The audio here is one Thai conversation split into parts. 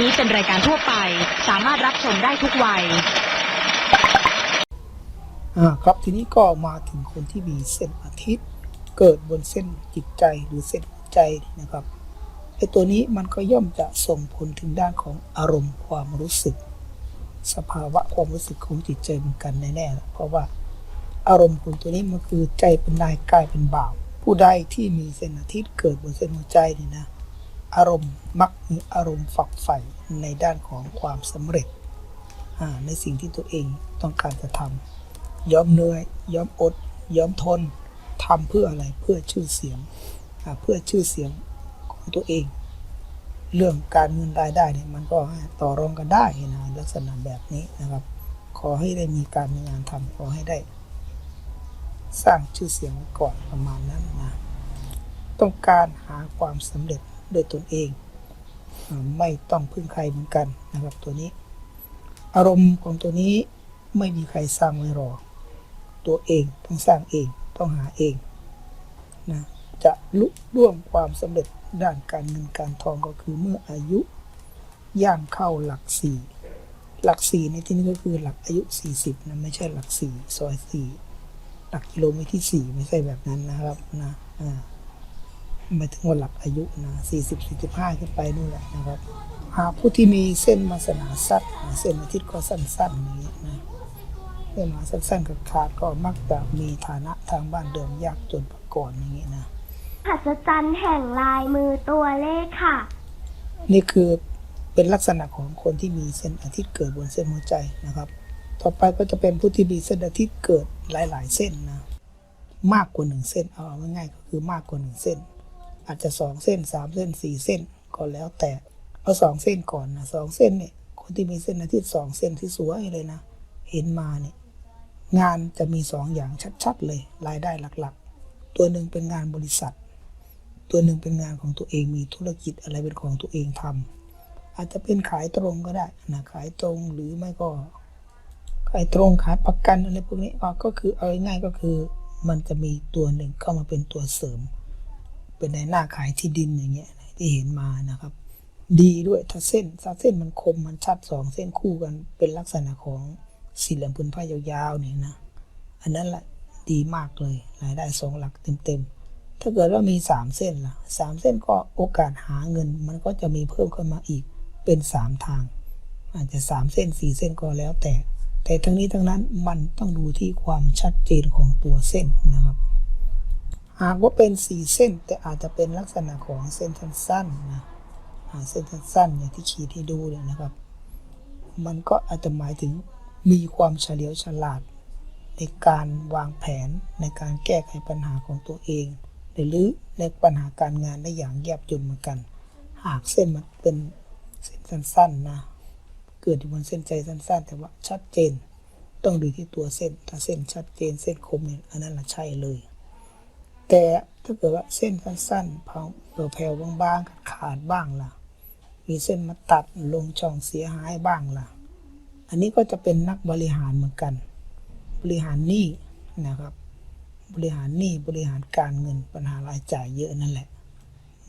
นี้เป็นรายการทั่วไป สามารถรับชมได้ทุกวัยอ่าครับทีนี้ก็มาถึงคนที่มีเส้นอาทิตย์ เกิดบนเส้นจิตใจหรือเส้นหัวใจนะครับไอตัวนี้มันก็ย่อมจะส่งผลถึงด้านของอารมณ์ความรู้สึก สภาวะความรู้สึกของจิตใจเหมือนกันแน่ๆเพราะว่าอารมณ์ของตัวนี้มันคือใจเป็นนายกายเป็นบ่าว ผู้ใดที่มีเส้นอาทิตย์เกิดบนเส้นหัวใจนี่นะ อารมณ์มักมีอารมณ์ฝักใฝ่ในด้านของความสำเร็จ ในสิ่งที่ตัวเองต้องการจะทำยอมเหนื่อย ยอมอด ยอมทนทำเพื่ออะไรเพื่อชื่อเสียง เพื่อชื่อเสียงของตัวเอง เรื่องการเงินรายได้เนี่ยมันก็ต่อรองกันได้นะลักษณะแบบนี้นะครับ ขอให้ได้มีการมีงานทำขอให้ได้ สร้างชื่อเสียงก่อนประมาณนั้นนะต้องการหาความสำเร็จ ด้วยตนเอง ไม่ต้องพึ่งใครเหมือนกันนะครับตัวนี้ อารมณ์ของตัวนี้ไม่มีใครสร้างไว้รอ ตัวเองต้องสร้างเองต้องหาเองนะจะลุล่วงความสำเร็จด้านการเงินการทองก็คือเมื่ออายุย่างเข้าหลักสี่หลักสี่ในที่นี้ก็คือหลักอายุ 40นะไม่ใช่หลักสี่ซอยสี่หลักกิโลเมตรที่สี่ไม่ใช่แบบนั้นนะครับนะอ่า หมายถึงว่าหลักอายุนะสี่สิบสี่สิบห้าขึ้นไปนู่นแหละนะครับ หากผู้ที่มีเส้นมาสนาสั้นเส้นอาทิตย์ก็สั้นๆอย่างนี้นะเส้นมาสั้นๆกับขาดก็มักจะมีฐานะทางบ้านเดิมยากจนประก่อนอย่างนี้นะหัศจรรย์แห่งลายมือตัวเลขค่ะ นี่คือเป็นลักษณะของคนที่มีเส้นอาทิตย์เกิดบนเส้นหัวใจนะครับ ต่อไปก็จะเป็นผู้ที่มีเส้นอาทิตย์เกิดหลาย ๆ เส้นนะ มากกว่าหนึ่งเส้นเอาง่ายๆก็คือมากกว่าหนึ่งเส้น อาจจะสองเส้นสามเส้นสี่เส้นก็แล้วแต่เอาสองเส้นก่อนนะสองเส้นเนี่ยคนที่มีเส้นอาทิตย์สองเส้นที่สวยเลยนะ เห็นมาเนี่ยงานจะมีสองอย่างชัดๆเลยรายได้หลักๆ ตัวหนึ่งเป็นงานบริษัท ตัวหนึ่งเป็นงานของตัวเองมีธุรกิจอะไรเป็นของตัวเองทำอาจจะเป็นขายตรงก็ได้นะขายตรงหรือไม่ก็ขายตรงขายประกันอะไรพวกนี้อะก็คือเอาง่ายๆก็คือ มันจะมีตัวหนึ่งเข้ามาเป็นตัวเสริม เป็นในหน้าขายที่ดินอย่างเงี้ยที่เห็นมานะครับ ดีด้วยถ้าเส้นถ้าเส้นมันคมมันชัดสองเส้นคู่กันเป็นลักษณะของสี่เหลี่ยมพื้นผ้ายาวๆเนี่ยนะ อันนั้นแหละดีมากเลยรายได้สองหลักเต็มๆ ถ้าเกิดว่ามีสามเส้นล่ะสามเส้นก็โอกาสหาเงิน มันก็จะมีเพิ่มขึ้นมาอีกเป็นสามทาง อาจจะสามเส้นสี่เส้นก็แล้วแต่ แต่ทั้งนี้ทั้งนั้นมันต้องดูที่ความชัดเจนของตัวเส้นนะครับ หากว่าเป็นสี่เส้นแต่อาจจะเป็นลักษณะของเส้นสั้นๆนะเส้นสั้นๆอย่างที่ขีดให้ดูเนี่ยนะครับ มันก็อาจจะหมายถึงมีความเฉลียวฉลาด ในการวางแผนในการแก้ไขปัญหาของตัวเอง หรือในปัญหาการงานได้อย่างแยบยลเหมือนกัน หากเส้นมันเป็นเส้นสั้นๆนะเกิดอยู่บนเส้นใจสั้น ๆ แต่ว่าชัดเจน ต้องดูที่ตัวเส้นถ้าเส้นชัดเจนเส้นคมเนี่ยอันนั้นแหละใช่เลย แต่ถ้าเกิดว่าเส้นสั้นๆเผาแผ่วๆบางๆขาดบ้างล่ะ มีเส้นมาตัดลงช่องเสียหายบ้างล่ะ อันนี้ก็จะเป็นนักบริหารเหมือนกัน บริหารหนี้นะครับ บริหารหนี้บริหารการเงินปัญหารายจ่ายเยอะนั่นแหละ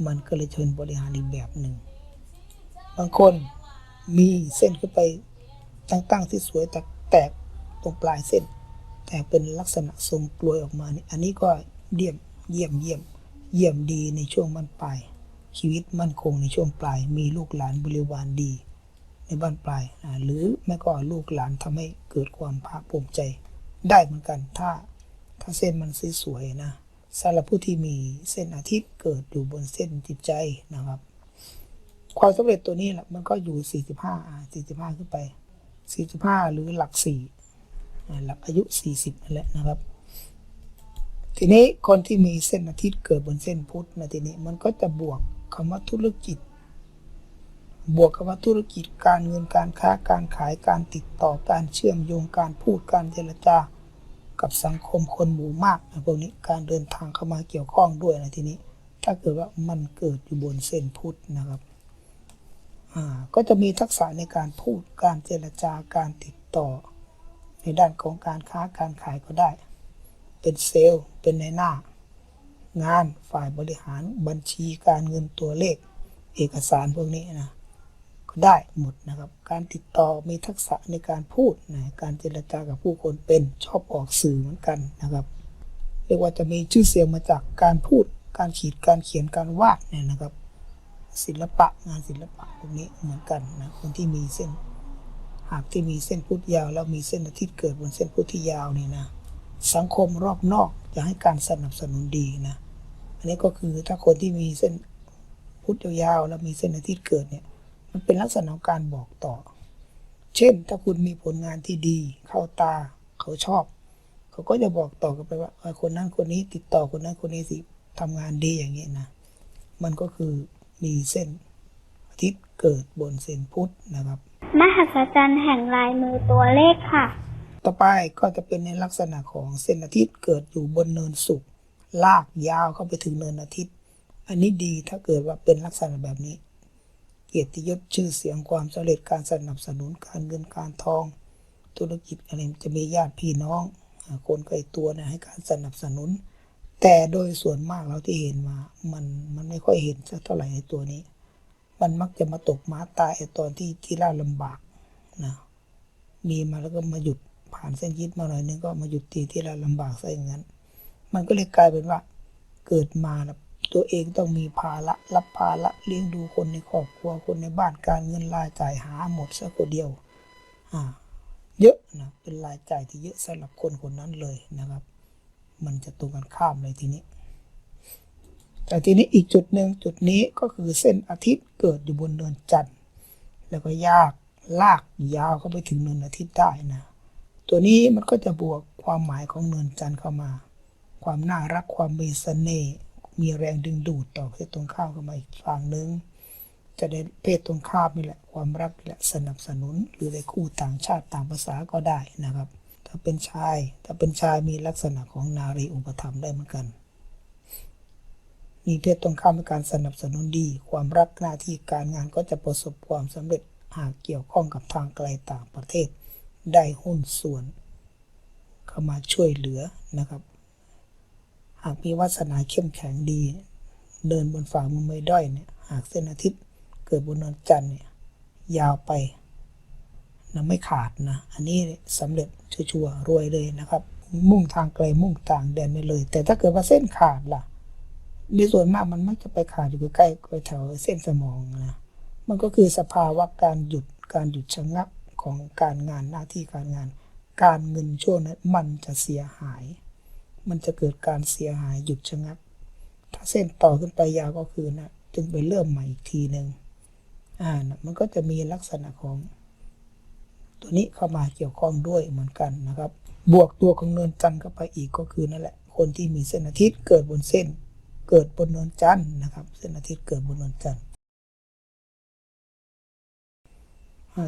มันก็เลยเชิญบริหารอีกแบบหนึ่ง บางคนมีเส้นขึ้นไปตั้งๆที่สวยแต่แตกตรงปลายเส้น แต่เป็นลักษณะทรงกลวยออกมานี่อันนี้ก็ เยี่ยมเยี่ยมเยี่ยม เยี่ยมดีในช่วงมันปลาย ชีวิตมั่นคงในช่วงปลาย มีลูกหลานบริวารดี ในบ้านปลาย หรือไม่ก็ลูกหลานทำให้เกิดความภาคภูมิใจ ได้เหมือนกัน ถ้าถ้าเส้นมันสวยๆนะสำหรับผู้ที่มีเส้นอาทิตย์เกิดอยู่บนเส้นจิตใจนะครับ ความสำเร็จตัวนี้แหละมันก็อยู่ 45อ่า45 ขึ้นไป 45 หรือหลัก4อ่หลักอายุ 40นั่นแหละนะครับ ทีนี้คนที่มีเส้นอาทิตย์เกิดบนเส้นพุธนะทีนี้มันก็จะบวกคำว่าธุรกิจ บวกกับว่าธุรกิจการเงินการค้าการขายการติดต่อการเชื่อมโยงการพูดการเจรจากับสังคมคนหมู่มากนะพวกนี้การเดินทางเข้ามาเกี่ยวข้องด้วยนะทีนี้ ถ้าเกิดว่ามันเกิดอยู่บนเส้นพุทธนะครับก็จะมีทักษะในการพูดการเจรจาการติดต่อ ในด้านของการค้าการขายก็ได้ เป็นเซลล์ เป็นในหน้า งานฝ่ายบริหารบัญชีการเงินตัวเลข เอกสารพวกนี้นะก็ได้หมดนะครับ การติดต่อมีทักษะในการพูดนะการเจรจากับผู้คนเป็นชอบออกสื่อเหมือนกันนะครับเรียกว่าจะมีชื่อเสียงมาจากการพูด การขีดการเขียนการวาดเนี่ยนะครับ ศิลปะงานศิลปะพวกนี้เหมือนกันนะคนที่มีเส้น หากที่มีเส้นพุทธยาว แล้วมีเส้นอาทิตย์เกิดบนเส้นพุทธที่ยาวนี่นะ สังคมรอบนอกจะให้การสนับสนุนดีนะ อันนี้ก็คือถ้าคนที่มีเส้นพุทธยาวๆแล้วมีเส้นอาทิตย์เกิดเนี่ย มันเป็นลักษณะของการบอกต่อ เช่น ถ้าคุณมีผลงานที่ดี เข้าตาเขาชอบ เขาก็จะบอกต่อกันไปว่าคนนั้นคนนี้ติดต่อคนนั้นคนนี้สิทำงานดีอย่างนี้นะ มันก็คือมีเส้นอาทิตย์เกิดบนเส้นพุทธนะครับ มหัศจรรย์แห่งลายมือตัวเลขค่ะ ต่อไปก็จะเป็นในลักษณะของเส้นอาทิตย์เกิดอยู่บนเนินสุกลากยาวเข้าไปถึงเนินอาทิตย์ อันนี้ดีถ้าเกิดว่าเป็นลักษณะแบบนี้ เกียรติยศชื่อเสียงความสำเร็จการสนับสนุนการเงินการทอง ธุรกิจอะไรจะมีญาติพี่น้อง คนใกล้ตัวนะให้การสนับสนุน แต่โดยส่วนมากเราที่เห็นมา มันมันไม่ค่อยเห็นสักเท่าไหร่ในตัวนี้ มันมักจะมาตกม้าตายตอนที่ที่ล่าลำบากนะมีมาแล้วก็มาหยุด ผ่านเส้นยึดมาหน่อยนึงก็มาหยุดตีที่เราลำบากซะอย่างนั้น มันก็เลยกลายเป็นว่า เกิดมานะตัวเองต้องมีภาระรับภาระเลี้ยงดูคนในครอบครัวคนในบ้านการเงินรายจ่ายหาหมดซะคนเดียวอ่าเยอะนะเป็นรายจ่ายที่เยอะสำหรับคนคนนั้นเลยนะครับ มันจะตรงกันข้ามเลยทีนี้ แต่ทีนี้อีกจุดหนึ่งจุดนี้ก็คือเส้นอาทิตย์เกิดอยู่บนเนินจันทร์แล้วก็ยากลากยาวเข้าไปถึงเนินอาทิตย์ได้นะ ตัวนี้มันก็จะบวกความหมายของเนินจันทร์เข้ามา ความน่ารักความมีเสน่ห์มีแรงดึงดูดต่อเพศตรงข้ามเข้ามาอีกฝั่งหนึ่งจะได้เพศตรงข้ามนี่แหละความรักนี่แหละสนับสนุน หรือได้คู่ต่างชาติต่างภาษาก็ได้นะครับ ถ้าเป็นชาย ถ้าเป็นชายมีลักษณะของนารีอุปถัมได้เหมือนกัน มีเพศตรงข้ามในการสนับสนุนดี ความรักหน้าที่การงานก็จะประสบความสำเร็จหากเกี่ยวข้องกับทางไกลต่างประเทศ ได้หุ้นส่วน เข้ามาช่วยเหลือนะครับ หากมีวาสนาเข้มแข็งดี เดินบนฝ่ามือไม่ด้อยเนี่ยหากเส้นอาทิตย์เกิดบนนนจันทร์เนี่ยยาวไปนะไม่ขาดนะ อันนี้สำเร็จชัวร์รวยเลยนะครับ มุ่งทางไกลมุ่งต่างแดนไปเลย แต่ถ้าเกิดว่าเส้นขาดล่ะในส่วนมากมันมักจะไปขาดอยู่ใกล้ๆแถวเส้นสมองนะมันก็คือสภาวะการหยุดการหยุดชะงัก ของการงานหน้าที่การงาน การเงินช่วงนั้นมันจะเสียหาย มันจะเกิดการเสียหายหยุดชะงัก ถ้าเส้นต่อขึ้นไปยาวก็คือนะจึงไปเริ่มใหม่อีกทีหนึ่งอ่านะมันก็จะมีลักษณะของ ตัวนี้เข้ามาเกี่ยวข้องด้วยเหมือนกันนะครับ บวกตัวของเนินจันทร์เข้าไปอีกก็คือนั่นแหละ คนที่มีเส้นอาทิตย์เกิดบนเส้น เกิดบนเนินจันทร์นะครับ เส้นอาทิตย์เกิดบนเนินจันทร์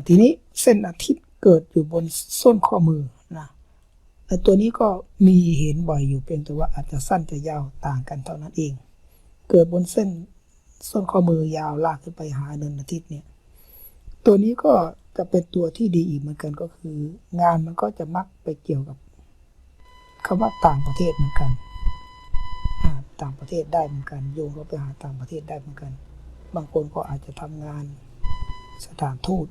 ทีนี้เส้นอาทิตย์เกิดอยู่บนส้นข้อมือนะแต่ตัวนี้ก็มีเห็นบ่อยอยู่เพียงแต่ว่าอาจจะสั้นจะยาวต่างกันเท่านั้นเอง เกิดบนเส้นส้นข้อมือยาวลากขึ้นไปหาเนินอาทิตย์เนี่ย ตัวนี้ก็จะเป็นตัวที่ดีอีกเหมือนกันก็คือ งานมันก็จะมักไปเกี่ยวกับคำว่าต่างประเทศเหมือนกันต่างประเทศได้เหมือนกัน โยงเข้าไปหาต่างประเทศได้เหมือนกัน บางคนก็อาจจะทำงานสถานทูต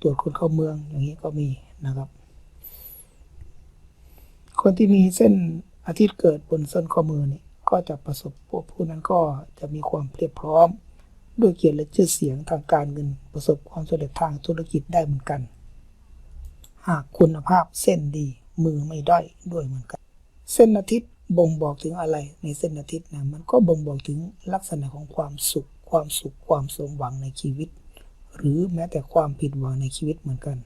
ตรวจคนเข้าเมืองอย่างนี้ก็มีนะครับ คนที่มีเส้นอาทิตย์เกิดบนส้นข้อมือนี่ก็จะประสบพวกผู้นั้นก็จะมีความเพียบพร้อม ด้วยเกียรติและชื่อเสียงทางการเงินประสบความสำเร็จทางธุรกิจได้เหมือนกัน หากคุณภาพเส้นดีมือไม่ด้อยด้วยเหมือนกัน เส้นอาทิตย์บ่งบอกถึงอะไรในเส้นอาทิตย์นะมันก็บ่งบอกถึงลักษณะของความสุข ความสุขความสมหวังในชีวิต หรือแม้แต่ความผิดหวังในชีวิตเหมือนกัน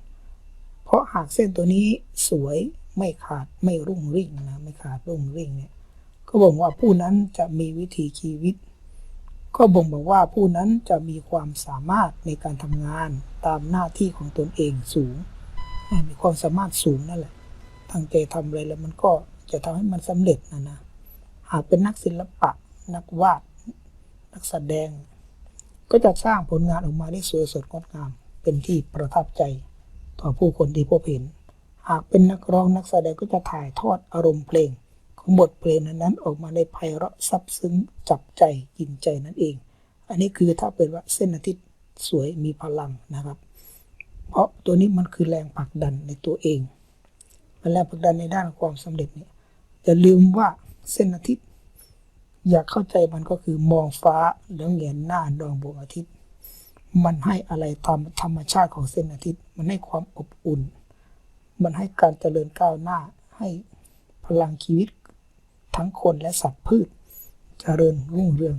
เพราะหากเส้นตัวนี้สวยไม่ขาดไม่รุ่งริ่งนะไม่ขาดรุ่งริ่งเนี่ย ก็บ่งว่าผู้นั้นจะมีวิถีชีวิต ก็บ่งบอกว่าผู้นั้นจะมีความสามารถในการทำงานตามหน้าที่ของตนเองสูง มีความสามารถสูงนั่นแหละตั้งใจทำอะไรแล้วมันก็จะทำให้มันสำเร็จนะนะ หากเป็นนักศิลปะ นักวาด นักแสดง ก็จะสร้างผลงานออกมาได้สวยสดงดงาม เป็นที่ประทับใจ ต่อผู้คนที่พบเห็น หากเป็นนักร้องนักแสดงก็จะถ่ายทอดอารมณ์เพลง ของบทเพลงนั้นๆออกมาได้ไพเราะซับซึ้งจับใจกินใจนั่นเอง อันนี้คือถ้าเป็นว่าเส้นอาทิตย์สวยมีพลังนะครับ เพราะตัวนี้มันคือแรงผลักดันในตัวเองมันแรงผลักดันในด้านความสำเร็จเนี่ยอย่าลืมว่าเส้นอาทิตย์ อยากเข้าใจมันก็คือมองฟ้าแล้วเงยหน้าดองดวงอาทิตย์ มันให้อะไรตามธรรมชาติของเส้นอาทิตย์ มันให้ความอบอุ่น มันให้การเจริญก้าวหน้า ให้พลังชีวิตทั้งคนและสัตว์พืช เจริญรุ่งเรือง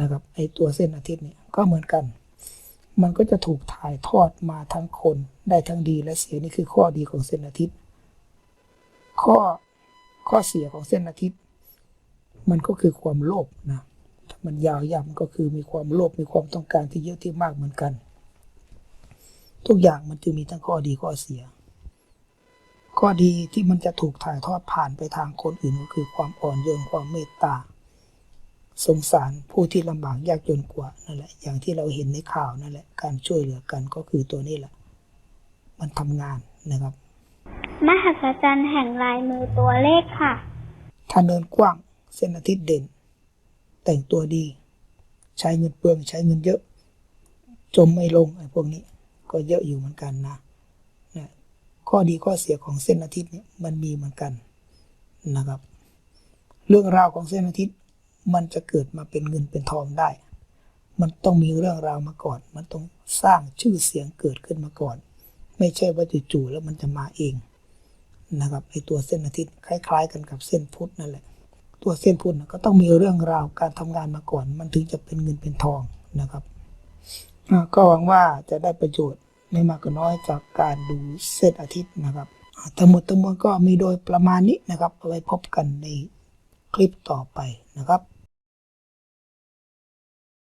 นะครับไอตัวเส้นอาทิตย์เนี่ยก็เหมือนกัน มันก็จะถูกถ่ายทอดมาทั้งคนได้ทั้งดีและเสียนี่คือข้อดีของเส้นอาทิตย์ ข้อข้อเสียของเส้นอาทิตย์ มันก็คือความโลภนะถ้ามันยาวยาวมันก็คือมีความโลภมีความต้องการที่เยอะที่มากเหมือนกัน ทุกอย่างมันจึงมีทั้งข้อดีข้อเสีย ข้อดีที่มันจะถูกถ่ายทอดผ่านไปทางคนอื่นก็คือความอ่อนโยนความเมตตาสงสารผู้ที่ลำบากยากจนกว่านั่นแหละ อย่างที่เราเห็นในข่าวนั่นแหละ การช่วยเหลือกันก็คือตัวนี้แหละ มันทำงานนะครับ มหัศจรรย์แห่งลายมือตัวเลขค่ะ ถ้าเนินกว้าง เส้นอาทิตย์เด่น แต่งตัวดี ใช้เงินเปลืองใช้เงินเยอะ จมไม่ลงไอ้พวกนี้ ก็เยอะอยู่เหมือนกันนะนะข้อดีข้อเสียของเส้นอาทิตย์เนี่ยมันมีเหมือนกันนะครับ เรื่องราวของเส้นอาทิตย์ มันจะเกิดมาเป็นเงินเป็นทองได้ มันต้องมีเรื่องราวมาก่อน มันต้องสร้างชื่อเสียงเกิดขึ้นมาก่อน ไม่ใช่ว่าจู่ๆแล้วมันจะมาเองนะครับไอตัวเส้นอาทิตย์คล้าย ๆ กันกับเส้นพุทธนั่นแหละ ตัวเส้นพุทธน่ะก็ต้องมีเรื่องราวการทำงานมาก่อน มันถึงจะเป็นเงินเป็นทองนะครับ ก็หวังว่าจะได้ประโยชน์ไม่มากก็น้อยจากการดูเส้นอาทิตย์นะครับอ่าทั้งหมดทั้งมวลก็มีโดยประมาณนี้นะครับเอาไว้พบกันในคลิปต่อไปนะครับ